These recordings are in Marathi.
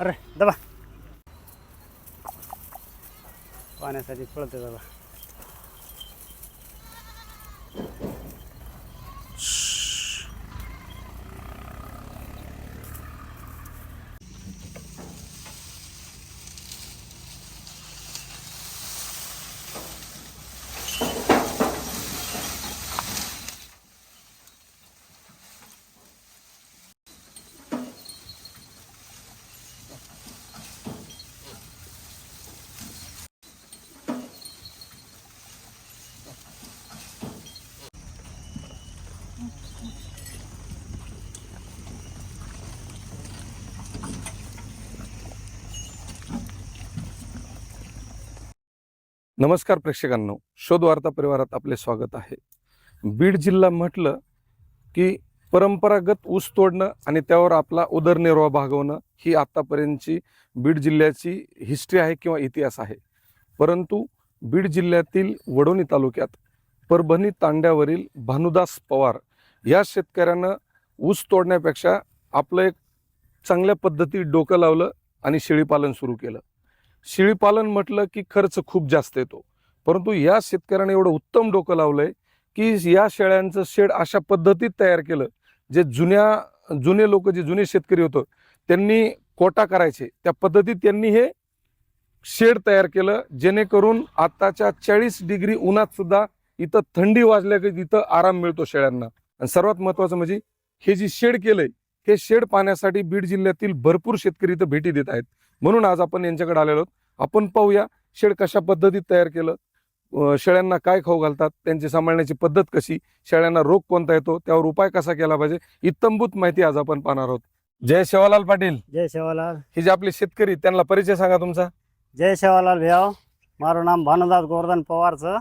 अरे दबा. पाण्यासाठी पळते दबा नमस्कार प्रेक्षकांनो शोधवार्ता परिवारात आपले स्वागत आहे. बीड जिल्हा म्हटलं की परंपरागत ऊस तोडणं आणि त्यावर आपला उदरनिर्वाह भागवणं ही आत्तापर्यंतची बीड जिल्ह्याची हिस्ट्री आहे किंवा इतिहास आहे. परंतु बीड जिल्ह्यातील वडोणी तालुक्यात परभणी तांड्यावरील भानुदास पवार या शेतकऱ्यानं ऊस तोडण्यापेक्षा आपलं एक चांगल्या पद्धतीत डोकं लावलं आणि शेळीपालन सुरू केलं. शेळीपालन म्हटलं की खर्च खूप जास्त येतो. परंतु या शेतकऱ्याने एवढं उत्तम डोकं लावलंय की या शेळ्यांचं शेड अशा पद्धतीत तयार केलं जे जुन्या जुने लोक जे जुने शेतकरी होतं त्यांनी कोटा करायचे. त्या पद्धतीत त्यांनी हे शेड तयार केलं जेणेकरून आताच्या चाळीस डिग्री उन्हात सुद्धा इथं थंडी वाजल्या की इथं आराम मिळतो शेळ्यांना. आणि सर्वात महत्वाचं म्हणजे हे जे शेड केलंय हे शेड पाहण्यासाठी बीड जिल्ह्यातील भरपूर शेतकरी इथं भेटी देत आहेत. म्हणून आज आपण यांच्याकडे आलेलो आहोत. आपण पाहूया शेड कशा पद्धतीत तयार केलं शेळ्यांना काय खाऊ घालतात त्यांची सांभाळण्याची पद्धत कशी शेळ्यांना रोग कोणता येतो त्यावर उपाय कसा केला पाहिजे इतंभूत माहिती आज आपण पाहणार आहोत. जय शेवालाल पाटील. जय शेवालाल. हे जे आपले शेतकरी त्यांना परिचय सांगा तुमचा. जय शेवालाल भैयाव मारू नाम भानुदास गोवर्धन पवारचं.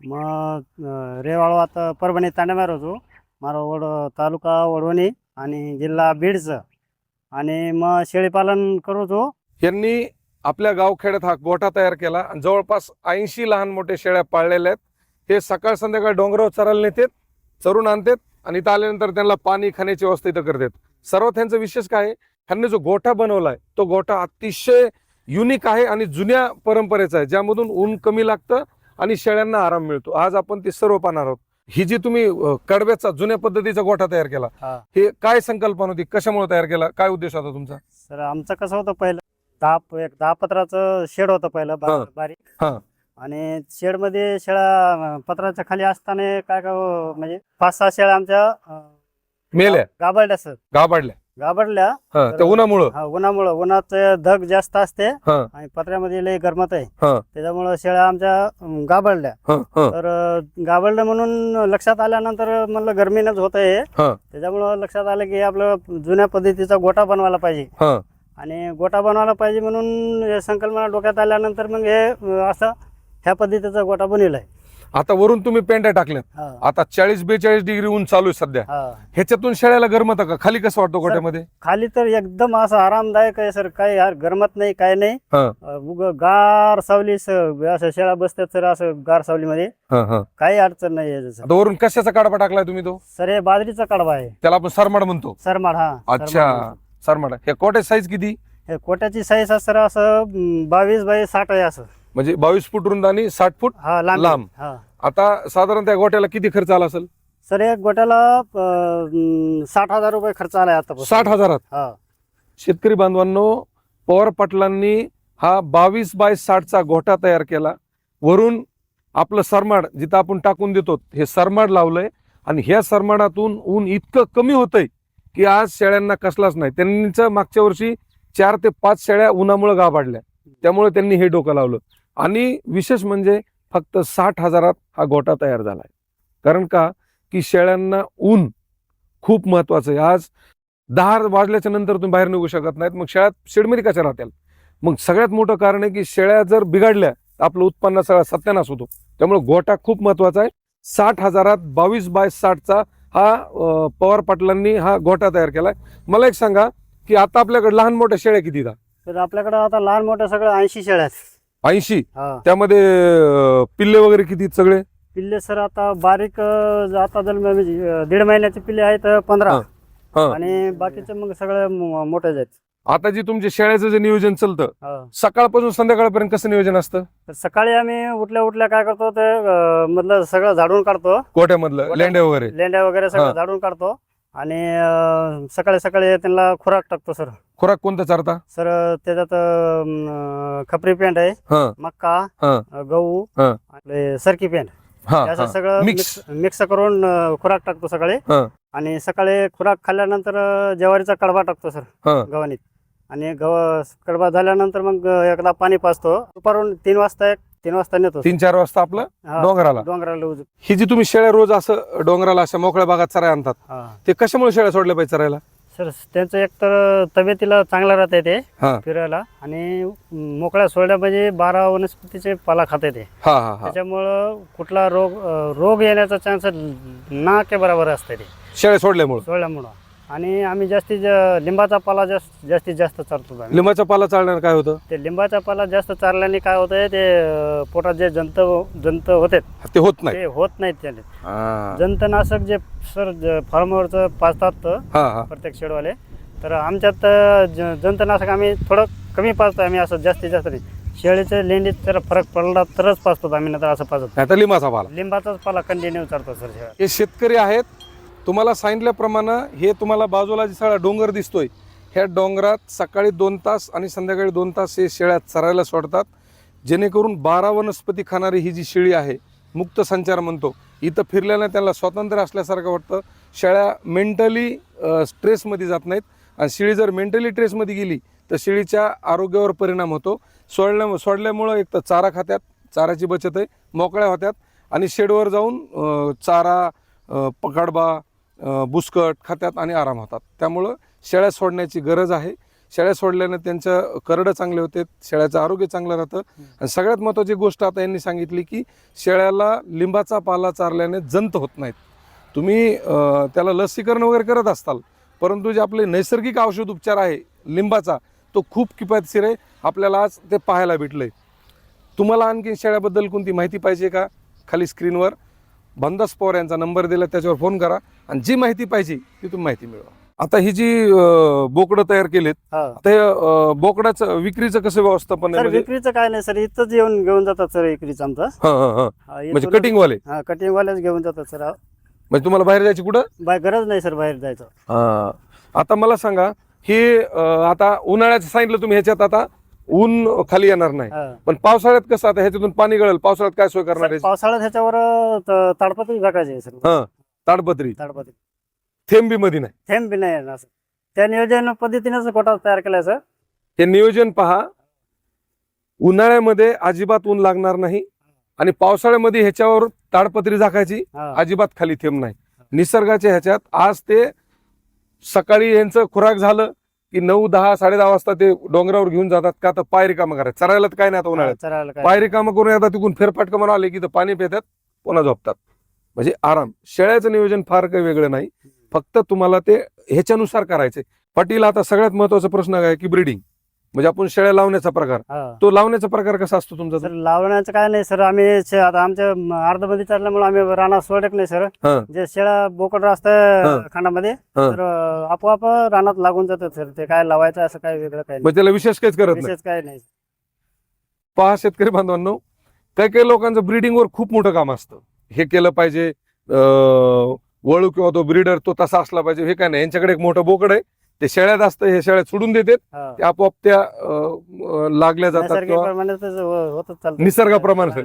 मग रेवाळवात परभणी तांड्यामार होतो. मारा वड तालुका वडवणी आणि जिल्हा बीडचं. आणि मग शेळीपालन करतो यांनी आपल्या गावखेड्यात हा गोठा तयार केला. आणि जवळपास ऐंशी लहान मोठे शेळ्या पाळलेल्या आहेत. हे सकाळ संध्याकाळ डोंगरावर चरायला नेतात चरून आणतात आणि इथं आल्यानंतर त्यांना पाणी खाण्याची व्यवस्था इथं करतात. सर्वात त्यांचं विशेष काय आहे? ह्यांनी जो गोठा बनवलाय तो गोठा अतिशय युनिक आहे आणि जुन्या परंपरेचा आहे ज्यामधून ऊन कमी लागतं आणि शेळ्यांना आराम मिळतो. आज आपण ते सर्व पाहणार आहोत. ही जी तुम्ही कडव्याचा जुन्या पद्धतीचा गोठा तयार केला हा. हे काय संकल्पना होती? कशामुळे तयार केला? काय उद्देश होता तुमचा? सर आमचं कसं होतं पहिलं दहा प- एक दहा पत्राचं शेड होतं पहिलं बा- हा. बारीक. हा. आणि शेडमध्ये शेळ्या अं, पत्राच्या खाली असताना काय काय म्हणजे पाच सहा शेळ्या आमच्या अं, मेल्या. गाबडल्या सर. गाबडल्या हा त्या उन्हामुळं? हा उन्हामुळं. उन्हात धग जास्त असते हा. आणि पत्र्यामध्ये लय गरमत आहे. हा. त्याच्यामुळं शेळ्या आमच्या अं, गाबडल्या हा हा. तर अं, म्हणून लक्षात आल्यानंतर म्हणलं गरमीनंच होत आहे हा. त्याच्यामुळं लक्षात आलं की आपलं जुन्या पद्धतीचा गोटा बनवायला पाहिजे. हा. आणि गोटा बनवायला पाहिजे म्हणून हे संकल्पना डोक्यात आल्यानंतर मग हे असं ह्या पद्धतीचा गोटा बनवलाय आता वरून तुम्ही पेंट्या टाकल्यात. हा. आता चाळीस बेचाळीस डिग्री ऊन चालू आहे सध्या. हा. ह्याच्यातून शेळ्याला गरमत का? खाली कसं वाटतं गोट्यामध्ये? खाली तर एकदम असं आरामदायक आहे सर. काही यार गरमत नाही काय नाही. हा. अं, उग गार सावली स- असं शेळ्या बसतात सर असं गार सावलीमध्ये. हा हा. काही अडचण नाही आहे सर. आता वरून कशाचा काढपा टाकलाय तुम्ही तो? सर हे बाजरीचा कडबा आहे. त्याला आपण सरमाड म्हणतो. सरमाड हा. अच्छा. म्हणतो. सरमाड हे कोट्याची साईज किती? हे कोट्याची साईज सर असं अं, बावीस बाय साठ आहे असं. म्हणजे बावीस फूट रुंद आणि साठ फूट हा लांब लांब. हा. आता साधारण त्या गोट्याला किती खर्च आला असेल? सर एक गोट्याला अं, साठ हजार रुपये खर्च आलाय आता साठ हजारात? हा. शेतकरी बांधवांनो पवार पाटलांनी हा बावीस बाय साठचा गोठा तयार केला. वरून आपलं सरमाड जिथं आपण टाकून देतो हे सरमाड लावलंय आणि ह्या सरमाडातून ऊन इतकं कमी होतंय की आज शेळ्यांना कसलाच नाही. त्यांचं मागच्या वर्षी चार ते पाच शेळ्या उन्हामुळे गाभाडल्या. त्यामुळे त्यांनी हे डोकं लावलं. आणि विशेष म्हणजे फक्त साठ हजारात हा गोटा तयार झाला आहे कारण का? की शेळ्यांना ऊन खूप महत्वाचं आहे. आज दहा वाजल्याच्या नंतर तुम्ही बाहेर निघू शकत नाहीत. मग शेळ्यात शेडमध्ये कशा राहतील? मग सगळ्यात मोठं कारण आहे की शेळ्या जर बिघडल्या तर आपलं उत्पन्न सगळा सत्यानाश होतो. त्यामुळे गोटा खूप महत्त्वाचा आहे. साठ हजारात बावीस बाय साठचा हा पवार पाटलांनी हा गोटा तयार केलाय. मला एक सांगा की आता आपल्याकडे लहान मोठ्या शेळ्या किती तर आपल्याकडे आता लहान मोठ्या सगळ्या ऐंशी शेळ्या आहेत. ऐंशी? हा. त्यामध्ये पिल्ले वगैरे किती सगळे? पिल्ले सर आता बारीक आता जर म्हणजे दीड महिन्याचे पिल्ले आहेत पंधरा. आणि बाकीचे मग सगळे मो- मोठेच आहेत. आता जी तुमचे शेळ्याचं जे नियोजन चालतं हो. सकाळपासून संध्याकाळपर्यंत कसं नियोजन असतं तर सकाळी आम्ही उठल्या उठल्या काय करतो ते अं, मधलं सगळं झाडून काढतो कोट्यामधलं कोट्या- लेंड्या वगैरे लेंड्या वगैरे हा. सगळं झाडून काढतो आणि अं, सकाळी सकाळी त्यांना खुराक टाकतो सर खुराक कोणता चारता सर त्याच्यात अं, खपरी पेंट आहे हा मक्का हा. अं, गहू हा. आपले सरकी पेंट हा असं हा. सगळं मिक्स मिक्स मिक्स करून अं, खुराक टाकतो सकाळी हा. आणि सकाळी खुराक खाल्ल्यानंतर अं, ज्वारीचा कडबा टाकतो सर हा गव्हाणीत आणि गव्हा कडबा झाल्यानंतर मग एकदा पाणी पाजतो. दुपारून तीन वाजता एक तीन वाजता नेतो. तीन चार वाजता आपलं हा, डोंगराला? डोंगराला उज- ही जी तुम्ही शेळ्या रोज असं डोंगराला अशा मोकळ्या भागात चराय आणतात हा. ते कशामुळे शेळ्या सोडल्या पाहिजे चरायला? सर त्यांचं एक तर तब्येतीला चांगलं राहते ते हा. फिरायला. आणि मोकळ्या सोडल्या म्हणजे बारा वनस्पतीचे पाला खाते ते. हा हा हा. त्याच्यामुळं कुठला रोग अं, रोग येण्याचा चान्स ना के बरोबर असते ते. शेळ्या सोडल्यामुळं? सोडल्यामुळं. आणि आम्ही जास्तीत जा- लिंबाचा पाला जास्त जास्तीत जास्त चालतो आम्ही. लिंबाचा पाला चालण्यानं काय होतं? ते लिंबाचा पाला जास्त चारल्याने काय होतंय ते अं, पोटात जे जंत जंत होते ते होत नाही. ते होत नाहीत त्याने हा. जंतनाशक जे सर फार्मवरचं पाजतात तर हा हा. प्रत्येक शेडवाले तर आमच्यात अं, ज- जंतनाशक आम्ही थोडं कमी पाजतो आम्ही असं जास्तीत जास्त नाही शेळीच्या लेंडीत जर फरक पडला तरच पाजतो आम्ही नंतर असं पाजतो नाही. तर लिंबाचा पाला. लिंबाचाच पाला कंटिन्यू चालतो सर हे शेतकरी आहेत तुम्हाला सांगितल्याप्रमाणे हे तुम्हाला बाजूला जे सगळा डोंगर दिसतोय ह्या डोंगरात सकाळी दोन तास आणि संध्याकाळी दोन तास हे शेळ्या चरायला सोडतात. जेणेकरून बारा वनस्पती खाणारी ही जी शेळी आहे मुक्त संचार म्हणतो इथं फिरल्यानं त्यांना स्वातंत्र्य असल्यासारखं वाटतं. शेळ्या मेंटली स्ट्रेसमध्ये जात नाहीत आणि शेळी जर मेंटली स्ट्रेसमध्ये गेली तर शेळीच्या आरोग्यावर परिणाम होतो. सोडल्या सोडल्यामुळं एक तर चारा खात्यात चाराची बचत आहे मोकळ्या होत्यात आणि शेडवर जाऊन चारा पकडबा बुसकट खात्यात आणि आराम होतात. त्यामुळं शेळ्या सोडण्याची गरज आहे. शेळ्या सोडल्यानं त्यांचं करडं चांगले होते शेळ्याचं आरोग्य चांगलं राहतं. आणि सगळ्यात महत्त्वाची गोष्ट आता यांनी सांगितली की शेळ्याला लिंबाचा पाला चारल्याने जंत होत नाहीत. तुम्ही त्याला लसीकरण वगैरे करत असताल परंतु जे आपले नैसर्गिक औषध उपचार आहे लिंबाचा तो खूप किफायतशीर आहे. आपल्याला आज ते पाहायला भेटलं आहे तुम्हाला आणखी शेळ्याबद्दल कोणती माहिती पाहिजे का? खाली स्क्रीनवर. बंदास पवार यांचा नंबर दिला त्याच्यावर फोन करा आणि जी माहिती पाहिजे ती तुम्ही माहिती मिळवा. आता ही जी बोकडं तयार केलेत आता अं, बोकडाचं विक्रीचं कसं व्यवस्थापन आहे? म्हणजे विक्रीचं काय नाही सर इथंच येऊन घेऊन जातात सर विक्रीचं आमचं. हां हां हां. हा, म्हणजे कटिंग वाले हा कटिंग वाल्याच घेऊन जातात सर. म्हणजे तुम्हाला बाहेर जायची कुठं? बाय गरज नाही सर बाहेर जायचं. हा. आता मला सांगा हे अं, आता उन्हाळ्याचं सांगितलं तुम्ही ह्याच्यात आता ऊन खाली येणार नाही. हा. पण पावसाळ्यात कसं आता ह्याच्यातून पाणी गळेल पावसाळ्यात काय सोय करणार आहे? पावसाळ्यात ह्याच्यावर त- ताडपत्री टाकायचे सर. हा ताडपत्री. ताडपत्री. थेंबी मध्ये नाही. थेंब बी नाही येणार, सर. त्या नियोजन पद्धतीनेच गोठा तयार केलाय सर. हे नियोजन पहा. उन्हाळ्यामध्ये अजिबात ऊन लागणार नाही आणि पावसाळ्यामध्ये ह्याच्यावर ताडपत्री झाकायची हा. अजिबात खाली थेंब नाही. निसर्गाच्या ह्याच्यात आज ते सकाळी यांचं खुराक झालं की नऊ दहा साडे दहा वाजता ते डोंगरावर घेऊन जातात का तर पाय रिकामं करायचं. चरायला तर काय नाही आता उन्हाळ्यात. चरायला काय पाय रिकामं करून येतात तिकडून फेरफाटका म्हणून आले की तर पाणी पितात पुन्हा झोपतात. म्हणजे आराम. शेळ्याचं नियोजन फार काही वेगळं नाही. फक्त तुम्हाला ते ह्याच्यानुसार करायचे पाटील आता सगळ्यात महत्त्वाचा प्रश्न काय की ब्रीडिंग म्हणजे आपण शेळ्या लावण्याचा प्रकार. हा. तो लावण्याचा प्रकार कसा असतो तुमचा? सर लावण्याचं काय नाही सर आम्ही शे- आता आमच्या अर्धमध्ये चालल्यामुळे आम्ही राणा सोडत नाही सर. हा. जे शेळा बोकड असतं हा. खांडामध्ये हा. तर अं, आपोआप रानात लागून जातात सर. ते काय लावायचं असं काय वेगळं काय मग त्याला विशेष काहीच करत नाही? नाही विशेष काय नाही पहा शेतकरी बांधवांनो काही काही लोकांचं ब्रीडिंगवर खूप मोठं काम असतं. हे केलं पाहिजे अं, वळू किंवा तो ब्रीडर तो तसा असला पाहिजे हे काय नाही. यांच्याकडे एक मोठं बोकड आहे. ते शेळ्यात असतं हे शेळ्यात सोडून देतात. हा. ते आपोआप त्या अं, लागल्या जातात किंवा नैसर्गिकप्रमाणे तसं हो- होतच चालतं. निसर्गाप्रमाणे. सर.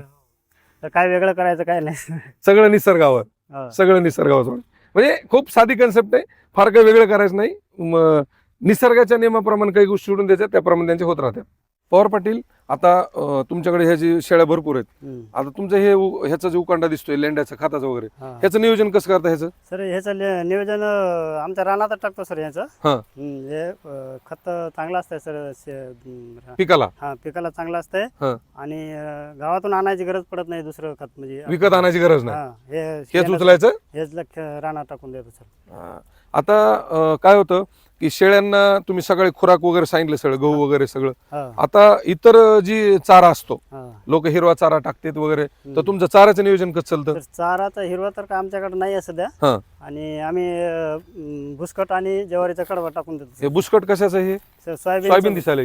तर काय वेगळं करायचं काय नाही. सगळं निसर्गावर. हा. सगळं निसर्गावर. सोड म्हणजे खूप साधी कन्सेप्ट आहे. फार काही वेगळं करायचं नाही. म, निसर्गाच्या नियमाप्रमाणे काही गोष्टी सोडून द्यायच्या त्याप्रमाणे त्यांचे होत राहतात. पवार पाटील आता अं, तुमच्याकडे ह्याची शेळ्या भरपूर आहेत हम्म. आता तुमचं हे उ- ह्याचा जो उकांडा दिसतोय लेंड्याचं खाताचं वगैरे हा. ह्याचं नियोजन कसं करता ह्याचं सर ह्याचं ले- नियोजन अं, आमच्या रानात टाकतो सर ह्याचं हा. हम्म, हे अं, खत चांगलं असतंय सर शे- हम्म, पिकाला हा पिकाला चांगलं असतंय हा. आणि अं, गावातून आणायची गरज पडत नाही दुसरं खत म्हणजे विकत आणायची गरज नाही हा, हे हेच शेणाचं- उचलायचं हेच लक्ष रानात टाकून देतो सर हा. आता अं, काय होतं की शेळ्यांना तुम्ही सगळे खुराक वगैरे सांगितलं सगळं गहू वगैरे सगळं. आता इतर जी चारा असतो लोक हिरवा चारा टाकतात वगैरे तर. तुमचं चाराचं नियोजन कसं चालतं? तर चाराचा हिरवा तर आमच्याकडे नाही सध्या. आणि आम्ही भुसकट आणि ज्वारीचा कडवा टाकून देतो हे बुसकट कशाचं हे? सर, सोयाबीन सोयाबीन दिसायला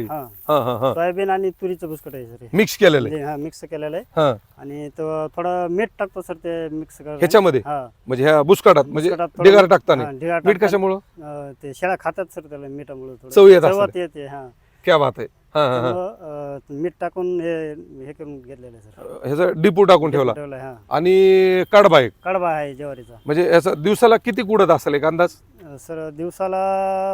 सोयाबीन आणि तुरीचं भुसकट आहे सर. मिक्स केलेलं आहे. म्हणजे हा मिक्स केलेलं आहे. हा. आणि तो थोडं मीठ टाकतो सर ते मिक्स ह्याच्यामध्ये? म्हणजे ह्या बुसकाटात म्हणजे भुसकटात थोडं ढिगार टाकताना? ढिगार मीठ कशामुळं? ते शेळ्या खातात सर त्याला मिठामुळे थोडं. चव येत असेल. चवत येते हा. क्या बात आहे. हा हा हा. त्यामुळं, अं, मीठ टाकून हे हे करून घेतलेलं आहे सर. ह्याचा डिपो टाकून ठेवला. ठेवलं आहे, हा. आणि कडबा एक. कडबा आहे ज्वारीचा. म्हणजे याचा दिवसाला किती कुडत असेल एक अंदाज? अं, सर दिवसाला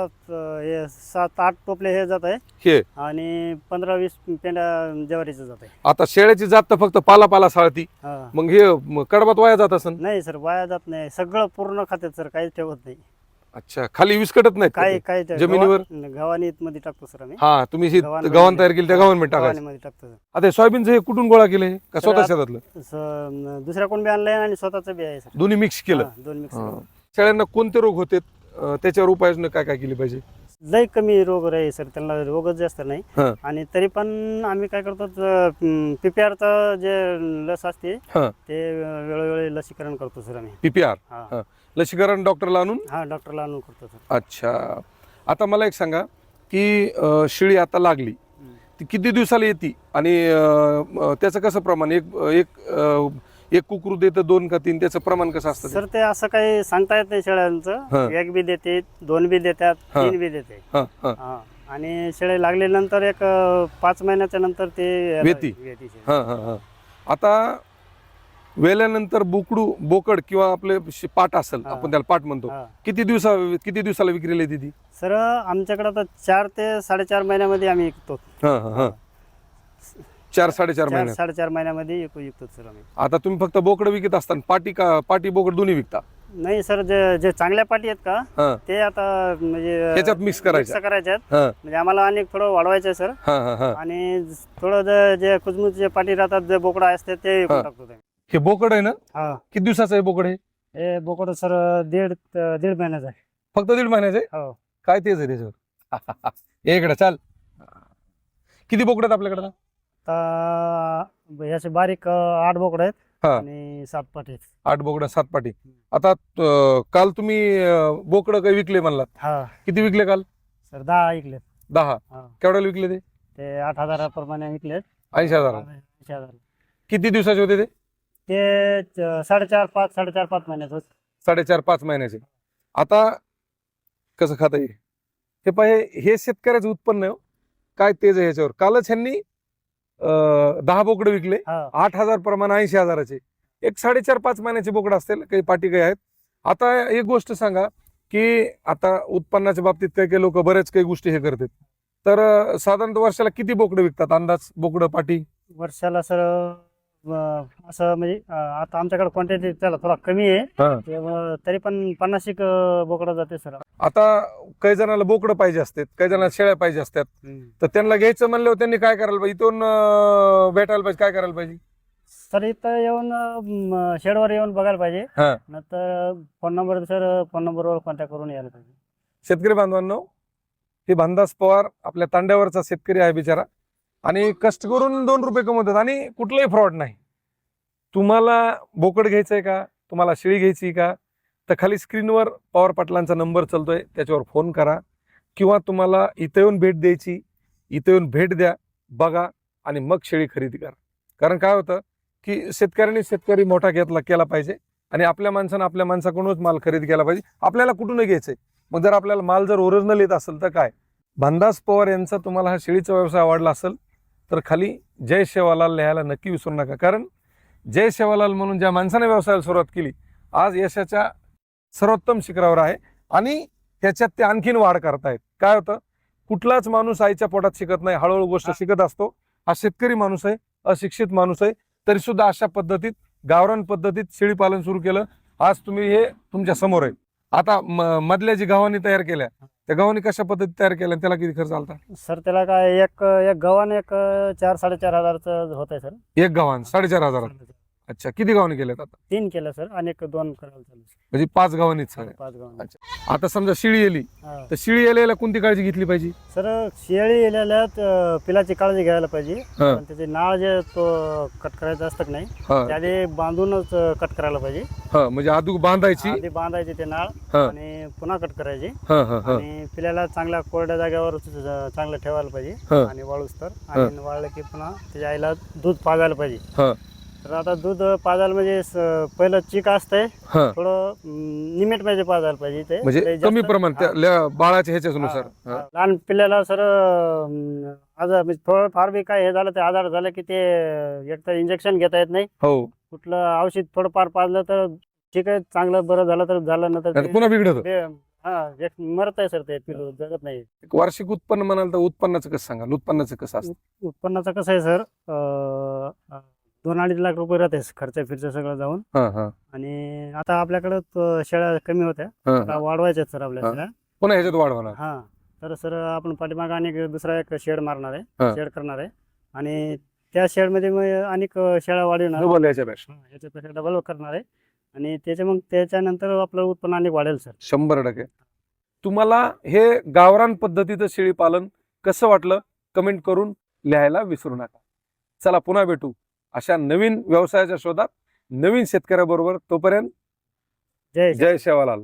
अं, हे सात आठ टोपले हे जात आहे. हे. आणि पंधरा वीस पेंड्या ज्वारीचं जात आहे. आता शेळ्याची जात तर फक्त पाला पाला साळती. हा. मग हे म, कडबात वाया जात असेल नाही सर वाया जात नाही. सगळं पूर्ण खात्यात सर काहीच ठेवत नाही. अच्छा खाली विस्कटत नाही काय काय ते जमिनीवर? गव्हा- गव्हाणी मध्ये टाकतो सर आम्ही. हा तुम्ही गव्हाण- गव्हाण तयार केली त्या गव्हाणमध्ये टाकायचं. गव्हाणीमध्ये टाकतो. आता हे सोयाबीनचं हे कुठून गोळा केलंय का स्वतः शेतातलं? स- दुसऱ्या कोण बी आणलंय आणि स्वतःच बी आहे सर. दोन्ही मिक्स केलं. हा, दोन मिक्स हा. शेळ्यांना कोणते रोग होते अं, त्याच्यावर उपाययोजना काय काय केली पाहिजे? लय कमी रोग आहे सर त्यांना रोगच जास्त नाही. हा. आणि तरी पण आम्ही काय करतो पीपीआरचं जे लस असते हा. ते वेळोवेळी लसीकरण करतो सर आम्ही. पीपीआर हा. लसीकरण डॉक्टरला आणून? हा डॉक्टरला आणून करतो सर. अच्छा. आता मला एक सांगा की अं, शिळी आता लागली ती किती दिवसाला येते? आणि अं, त्याचं कसं प्रमाण? एक एक अं, एक कुकरू देतं दोन का तीन त्याचं प्रमाण कसं असतं? सर ते असं काही सांगता येत नाही. शेळ्यांचं एक बी देते दोन बी देतात. तीन बी देते हा, हा. हा आणि शेळे लागल्यानंतर एक पाच महिन्याच्या नंतर ते वेती. हा, हा, हा. आता वेल्यानंतर बोकडू बोकड किंवा आपले पाट असेल. आपण त्याला पाट म्हणतो. किती दिवसा किती दिवसाला विक्रीला येते ती सर आमच्याकडे तर चार ते साडेचार महिन्यामध्ये आम्ही विकतो. चार साडेचार चार महिन्यात? साडेचार महिन्यामध्ये विकू विकतो सर आम्ही. आता तुम्ही फक्त बोकड विकत असताना पाटी का पाटी बोकड दोन्ही विकता? नाही सर जे जे चांगल्या पाटी आहेत का हा. ते आता म्हणजे त्याच्यात mix करायच्या. mix करायच्या. आहेत. हा. म्हणजे आम्हाला अनेक थोडं वाढवायचं आहे सर. हा हा हा. आणि थोडं जे- जे कुजमुज जे पाटी राहतात जे बोकडा असते ते हा. विकून टाकतो ते. हे बोकड आहे ना? हा. किती दिवसाचं आहे बोकड हे? हे बोकड सर दीड दीड महिन्याचा आहे. फक्त दीड महिन्याचं आहे? हो. काय तेच आहे त्याच्यावर इकडे चाल. किती बोकड आहेत आपल्याकडे? आता? आता ह्याचे बारीक आठ बोकड आहेत हा. आणि सात आहेत. आठ बोकड सात पाटी. आता अं, काल तुम्ही बोकड काही विकले म्हणलात? हा. किती विकले काल? सर दहा ऐकलेत दहा. हा. केवढ्याला विकले ते? ते आठ हजाराप्रमाणे विकलेत ऐंशी हजार. ऐंशी हजार. किती दिवसाचे होते ते? ते च- साडेचार पाच साडेचार पाच महिन्यात होत. साडेचार पाच महिन्याचे. आता कसं खाता येईल हे पाहे हे शेतकऱ्याचं उत्पन्न आहे हो. काय तेज आहे ह्याच्यावर. कालच ह्यांनी दहा बोकडे विकले. आठ हजार प्रमाण ऐंशी हजाराचे. एक साडेचार पाच महिन्याचे बोकडं असतील काही पाटी काही आहेत. आता एक गोष्ट सांगा की आता उत्पन्नाच्या बाबतीत काही काही लोक बरेच काही गोष्टी हे करतात. तर साधारणतः वर्षाला किती बोकडं विकतात अंदाज बोकडं पाटी? वर्षाला सर असं म्हणजे अं, आता आमच्याकडे क्वांटिटी त्याला थोडा कमी आहे. त्यामुळं तरी पण पन्नास एक बोकडं जाते सर. आता काही जणांना बोकडं पाहिजे असतात काही जणांना शेळ्या पाहिजे असतात. तर त्यांना घ्यायचं म्हणल्यावर त्यांनी काय करायला पाहिजे? इथून अं, भेटायला पाहिजे काय करायला पाहिजे? सर इथं येऊन अं, शेडवर येऊन बघायला पाहिजे. हा. नंतर फोन नंबर सर फोन नंबरवर कॉन्टॅक्ट करून यायला पाहिजे. शेतकरी बांधवांनो हे भानदास पवार आपल्या तांड्यावरचा शेतकरी आहे बिचारा. आणि कष्ट करून दोन रुपये कमवतात आणि कुठलाही फ्रॉड नाही. तुम्हाला बोकड घ्यायचंय का? तुम्हाला शेळी घ्यायची का? तर खाली स्क्रीनवर पवार पाटलांचा नंबर चालतोय. त्याच्यावर फोन करा. किंवा तुम्हाला इथं येऊन भेट द्यायची. इथं येऊन भेट द्या. बघा आणि मग शेळी खरेदी करा. कारण काय होतं की शेतकऱ्यांनी शेतकरी मोठा घेतला केला पाहिजे. आणि आपल्या माणसानं आपल्या माणसाकडूनच माल खरेदी केला पाहिजे. आपल्याला कुठूनही घ्यायचंय? मग जर आपल्याला माल जर ओरिजिनल येत असेल तर काय? भांदास पवार यांचा तुम्हाला हा शेळीचा व्यवसाय आवडला असेल तर खाली जय शेवालाल लिहायला नक्की विसरू नका. कारण जय शेवालाल म्हणून ज्या माणसाने व्यवसायाला सुरुवात केली आज यशाच्या सर्वोत्तम शिखरावर आहे आणि त्याच्यात ते आणखीन वाढ करतायत. काय होतं? कुठलाच माणूस आईच्या पोटात शिकत नाही. हळूहळू गोष्ट शिकत असतो. हा शेतकरी माणूस आहे अशिक्षित माणूस आहे. तरी सुद्धा अशा पद्धतीत गावरान पद्धतीत शेळी पालन सुरू केलं. आज तुम्ही हे तुमच्यासमोर आहे. आता म- मधल्या जी गव्हाणी तयार केल्या त्या गव्हाणी कशा पद्धतीत तयार केल्या त्याला किती खर्च आलता? सर त्याला काय एक एक गव्हाण एक चार साडेचार हजारचं होत आहे सर. एक गव्हाण साडेचार हजार अच्छा किती गावाने गेलेत आता? तीन केलं सर. आणि एक दोन करायला चालू आहे. म्हणजे पाच गावांनीच पाच गाव अच्छा. आता समजा शिळी येली हा. तर शिळी येलेला कोणती काळजी घेतली पाहिजे? सर शेळी येलेल्यात अं, पिलाची काळजी घ्यायला पाहिजे. हा. पण त्याचे नाळ जे तो कट करायचं असतं की नाही हा. त्याने बांधूनच कट करायला पाहिजे. हा म्हणजे आदूक बांधायची. आधी बांधायचे ते नाळ हा. आणि पुन्हा कट करायचे. हा हा हा. आणि पिल्याला चांगल्या कोरड्या जागेवर चांगलं ठेवायला पाहिजे हा. आणि वाळूस तर. आणि वाळलं की पुन्हा त्याच्या आईला दूध पाजायला पाहिजे. हा. तर आता दूध पाजायला म्हणजे स- पहिलं चिक असतंय. हा. थोडं निमिटमध्ये पाजायला पाहिजे ते म्हणजे कमी प्रमाण त्या बाळाच्या ह्याच्यानुसार. हा. लहान पिल्ल्याला सर अं, आजार म्हणजे थोडं फार बी काय हे झालं ते आजार झालं की ते एक तर इंजेक्शन घेता येत नाही. हो. कुठलं औषध थोडं फार पाजलं तर ठीक आहे चांगलं बरं झालं तर झालं नंतर नाहीतर ते- पुन्हा बिघडत हा एक मरत आहे सर ते पिल्लू जगत नाही. वार्षिक उत्पन्न म्हणाल तर उत्पन्नाचं कसं सांगाल? उत्पन्नाचं कसं असतं? उत्पन्नाचं कसं आहे सर दोन अडीच लाख रुपये राहते खर्च फिरच सगळं जाऊन. हा हा. आणि आता आपल्याकडं शेळ्या कमी होत्या. वाढवायच्या सर आपल्या. शेळ्या. पुन्हा ह्याच्यात वाढ होणार. हा. तर सर आपण पाठीमागं आणि दुसरा एक शेड मारणार. आहे. शेड करणार आहे. आणि त्या शेडमध्ये मग अनेक शेळ्या वाढवणार याच्यापेक्षा. डबल करणार आहे. आणि त्याच्या मग त्याच्यानंतर आपलं उत्पन्न अनेक वाढेल सर. शंभर टक्के. तुम्हाला हे गावरान पद्धतीचं शेळी पालन कसं वाटलं? कमेंट करून लिहायला विसरू नका. चला पुन्हा भेटू. अशा नवीन व्यवसायाच्या शोधात नवीन शेतकऱ्याबरोबर तोपर्यंत जय जय शेवालाल.